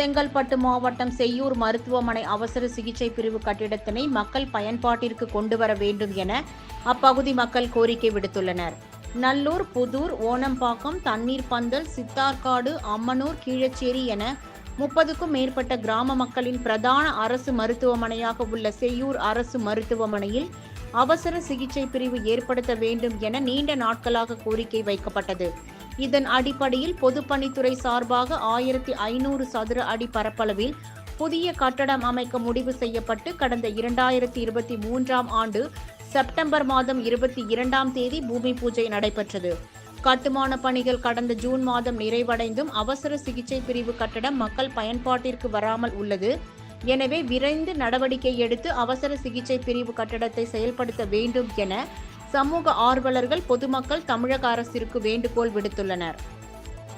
செங்கல்பட்டு மாவட்டம் செய்யூர் மருத்துவமனை அவசர சிகிச்சை பிரிவு கட்டிடத்தினை மக்கள் பயன்பாட்டிற்கு கொண்டு வர வேண்டும் என அப்பகுதி மக்கள் கோரிக்கை விடுத்துள்ளனர். நல்லூர் புதூர் ஓணம்பாக்கம் தண்ணீர் பந்தல் சித்தார்காடு அம்மனூர் கீழச்சேரி என முப்பதுக்கும் மேற்பட்ட கிராம மக்களின் பிரதான அரசு மருத்துவமனையாக உள்ள செய்யூர் அரசு மருத்துவமனையில் அவசர சிகிச்சை பிரிவு ஏற்படுத்த வேண்டும் என நீண்ட நாட்களாக கோரிக்கை வைக்கப்பட்டது. இதன் அடிப்படையில் பொதுப்பணித்துறை சார்பாக ஆயிரத்தி ஐநூறு சதுர அடி பரப்பளவில் புதிய கட்டடம் அமைக்க முடிவு செய்யப்பட்டு கடந்த இரண்டாயிரத்தி இருபத்தி மூன்றாம் ஆண்டு செப்டம்பர் மாதம் இருபத்தி இரண்டாம் தேதி பூமி பூஜை நடைபெற்றது. கட்டுமான பணிகள் கடந்த ஜூன் மாதம் நிறைவடைந்தும் அவசர சிகிச்சை பிரிவு கட்டடம் மக்கள் பயன்பாட்டிற்கு வராமல் உள்ளது. எனவே விரைந்து நடவடிக்கை எடுத்து அவசர சிகிச்சை பிரிவு கட்டடத்தை செயல்படுத்த வேண்டும் என சமூக ஆர்வலர்கள் பொதுமக்கள் தமிழக அரசிற்கு வேண்டுகோள் விடுத்துள்ளனர்.